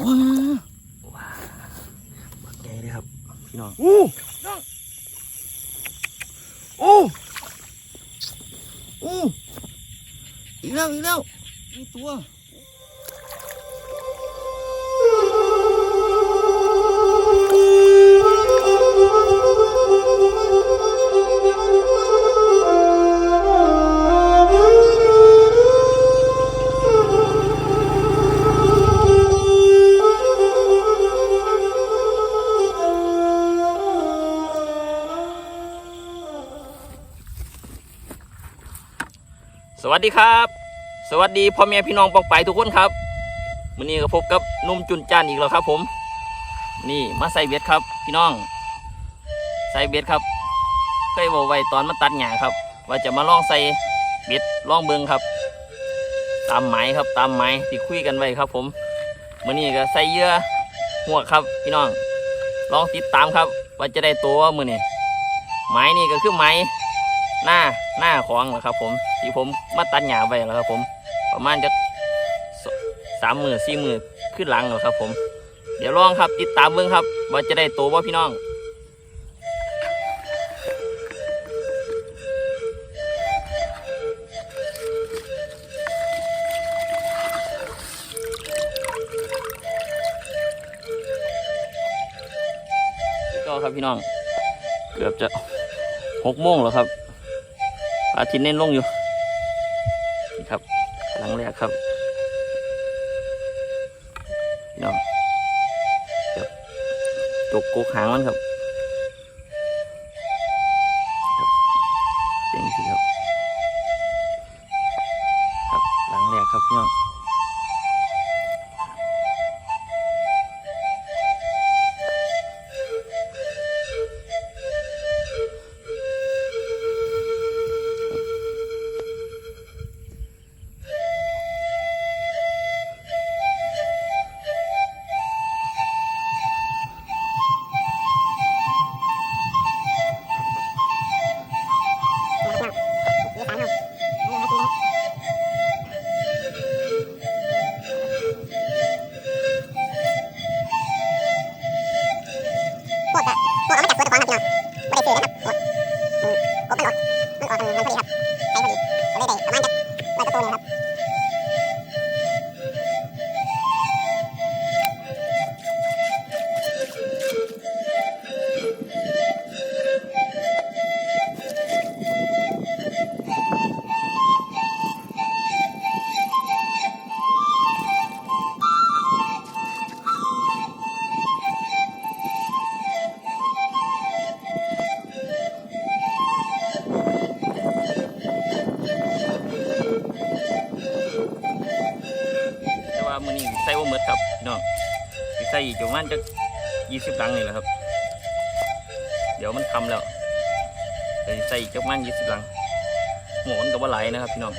ว้าวว้าวบักใหญ่เลยครับ พี่น้องอู้น้องอู้อู้อีกแล้วอีกแล้วนี่ตัว วัสดีครับ สวัสดีพ่อแม่พี่น้องปองไปทุกคนครับวันนี้ก็พบกับนุ่มจุนจานอีกแล้วครับ ผม นี่มาใส่เบ็ดครับ พี่น้อง ใส่เบ็ดครับเคยบอกไว้ตอนมาตัดหญ้าครับ ว่าจะมาลองใส่เบ็ดลองเบิงครับ ตามหมายครับตามหมายที่คุยกันไว้ครับ ผมวันนี้ก็ใส่เยื่อหัวครับ พี่น้อง ลองติดตามครับ ว่าจะได้ตัวมือนี่หมายนี่ก็คือหมาย หน้าหน้าของแหละครับ ผมที่ผมมาตัดหญ้าไว้แล้วครับ ผม ประมาณจะสามมือสี่มือขึ้นหลังแล้วครับ ผม เดี๋ยวลองครับติดตามเบิ้องครับ ว่าจะได้โตว่าพี่น้องก็ครับพี่น้อง เกือบจะหกโมงแล้วครับ อาทิตย์เน้นลงอยู่นี่ครับหลังแรกครับน้องเดี๋ยวจกกกหางมันครับ ว่ามือนี้ใส่ว่าเมดครับพี่น้องใส่อีกประมาณจะยี่สิบลังนี่แหละครับ เดี๋ยวมันทำแล้วใส่อีกประมาณยี่สิบลังหมันก็ว่าไหลนะครับพี่น้อง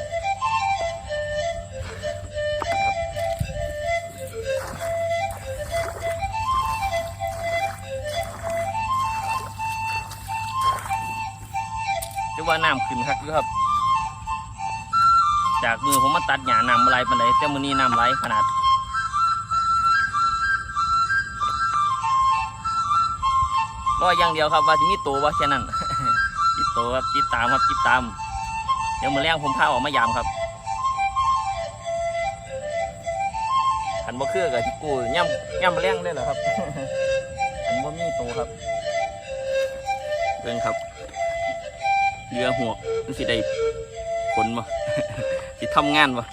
จะว่าน้ำขึ้นครับครับ จากมือผมมาตัดหญ้าน้ำอะไรปันไดแต่มือนี้น้ำไหลขนาดรออย่างเดียวครับว่าจะมีตัวว่าแค่นั้นติดตัวครับติดตามครับติดตาม เดี๋ยวมือแรงผมพาออกมายามครับขันบ่เคือกับที่กูย่ำย่ำแรงได้เหรอครับขันบ่มีตัวครับเบิ่งครับเรือหัวมันสิได้ผลบ่ สิทำงานบ่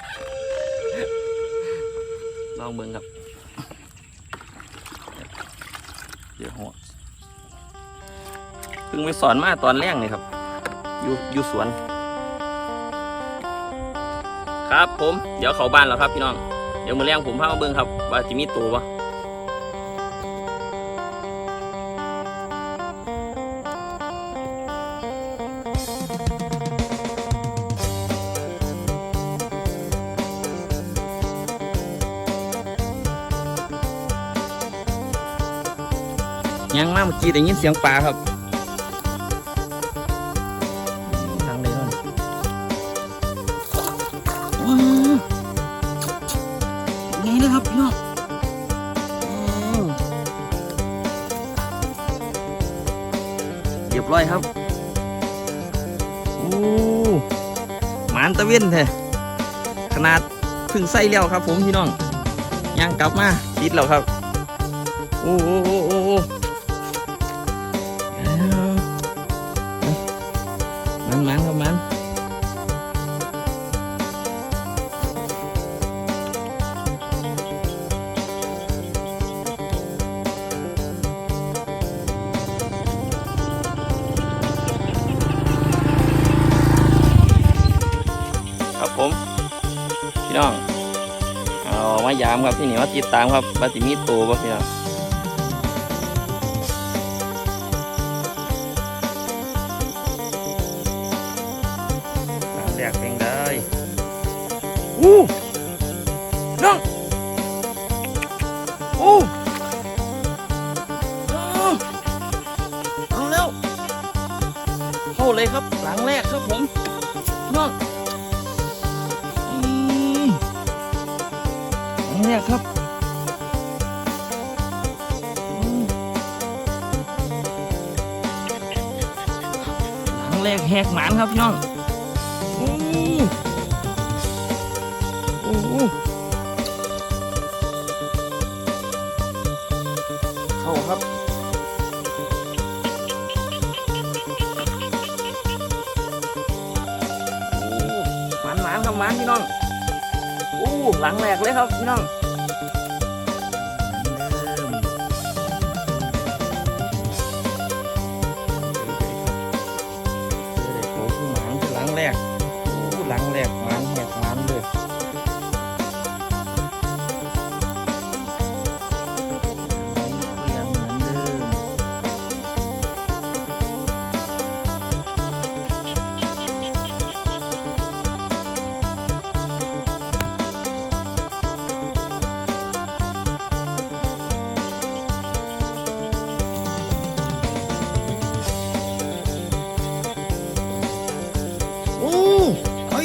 ลองเบิ่งครับ เดี๋ยวหัวเพิ่งไปสอนมาตอนแรกเลยครับ อยู่อยู่สวน ครับผม เดี๋ยวเขาบ้านแล้วครับพี่น้อง เดี๋ยวมือแรงผมพามาเบิ่งครับ ว่าจะมีตัวป ยังมาเมื่อกี้ได้ยินเสียงปลาครับทางเลยนั่นไงนะครับพี่น้องเรียบร้อยครับอู้หมานตะเว้นแท้ขนาดพึ่งไส้แล้วครับ ผมพี่น้องย่างกลับมาติดแล้วครับ โอ้โอ้โอ้โอ้ ครับพี่นี่มาติดตามครับว่าสิมีตัวบ่พี่น้องตามแรกเป็นได้อู้น้องอู้อ้าวเอาแล้วเข้าเลยครับหลังแรกครับผมน้อง ครั้งแรกครับหลังแรกแหกหมานครับพี่น้อง หลังแหลกเลยครับพี่น้องเริ่มเจอเด็กโตขึ้นหลังเป็นหลังแรกหลังแรกมา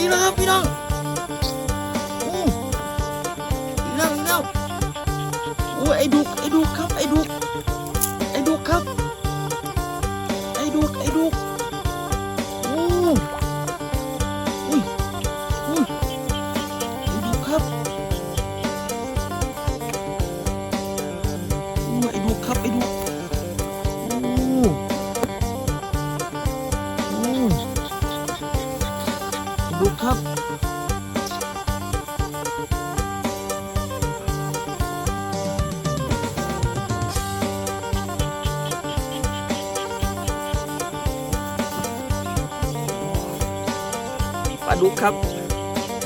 อีกแล้วครับพี่น้องอู้อีกแล้วอีกแล้วโอ้ไอ้ดุกไอ้ดุกครับไอ้ดุก ครับ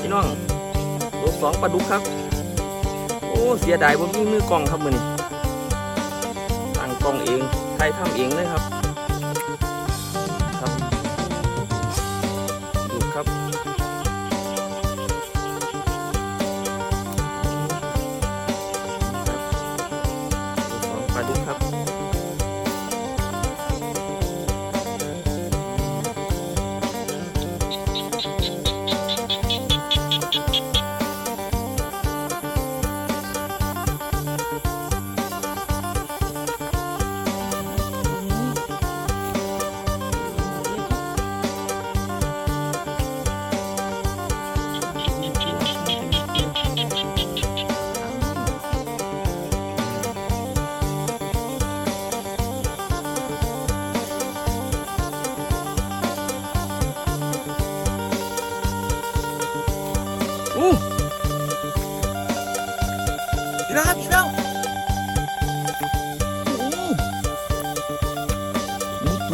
พี่น้องตัวสองปลาดุกครับ โอ้เสียดายผมมีมือกล้องครับมือนี่ตั้งกล้องเองถ่ายทำเองเลยครับ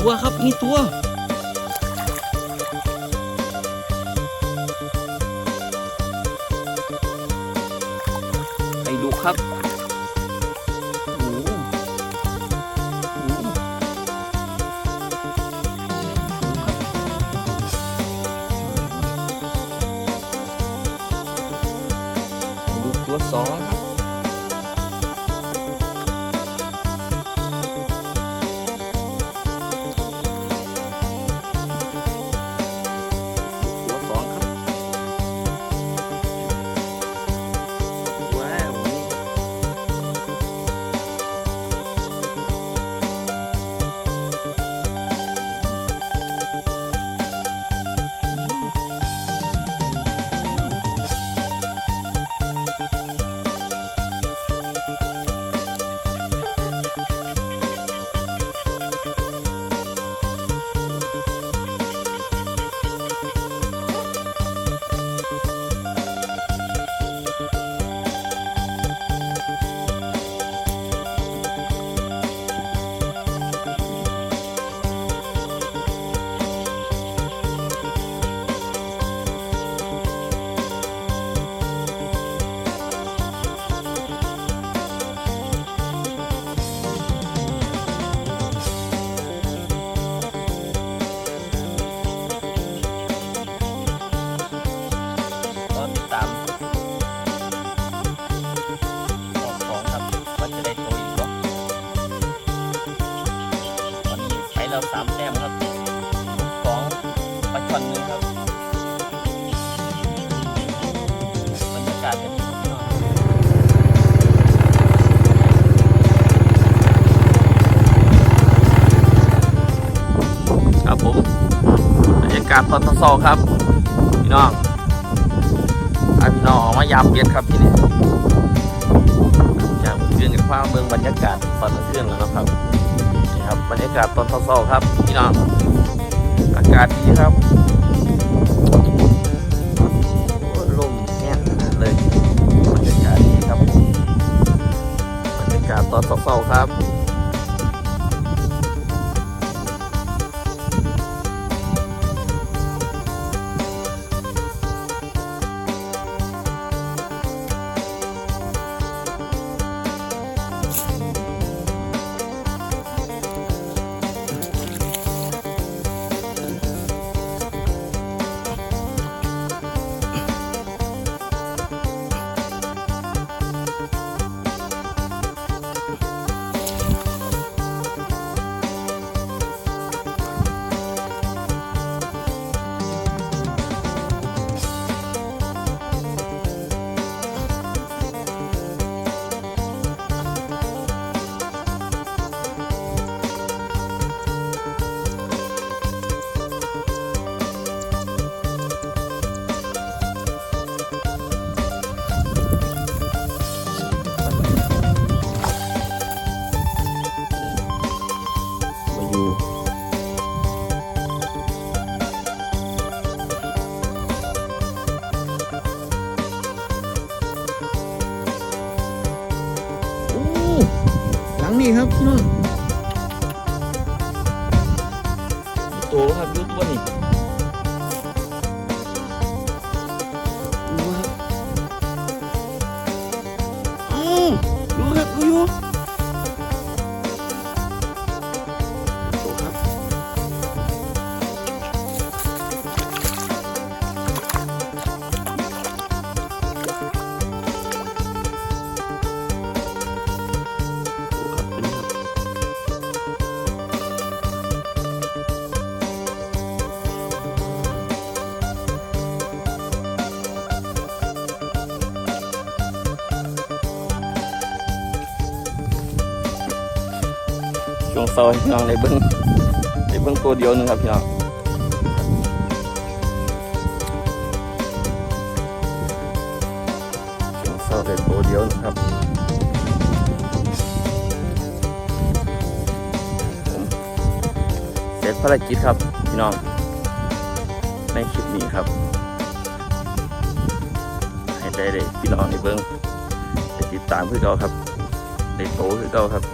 ตัวครับมีตัว ไปดูครับโอ้โหโอ้โหดูตัวสองครับ เราสามแต้มครับของประชันหนึ่งครับบรรยากาศแบบนี้ครับผมบรรยากาศตอนทศครับ พี่น้องพี่น้องออกมายามเย็นครับที่นี่ยากเมืองกันฟ้าเมืองบรรยากาศตอนเที่ยงแล้วนะครับ ครับบรรยากาศตอนเช้าๆครับพี่น้องอากาศดีครับลมแห้งขนเลยบรรยากาศดีครับบรรยากาศตอนเช้าๆครับ ครับ ช่วงเสาพี่น้องในเบิ้งในเบิ้งตัวเดียวหนึงครับพี่น้องช่วงเสาร์ได้ตัวเดียวหนึงครับผมเสร็จภารกิจครับพี่น้อง ในคลิปนี้ครับให้ได้เลยพี่น้องในเบิ้งติดตามคือเก่าครับได้โตคือเก่าครับ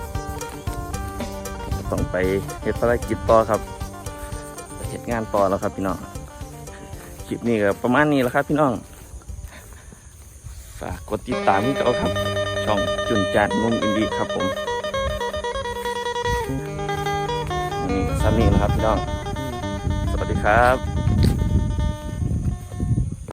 ต้องไปเฮ็ดภารกิจต่อครับเฮ็ดงานต่อแล้วครับพี่น้องคลิปนี้ก็ประมาณนี้แล้วครับพี่น้องฝากกดติดตามที่เก่าครับ ช่องจุนจานนุ่มอินดีครับผมวันนี่ก็ซ้ำนี้นะครับพี่น้อง สวัสดีครับ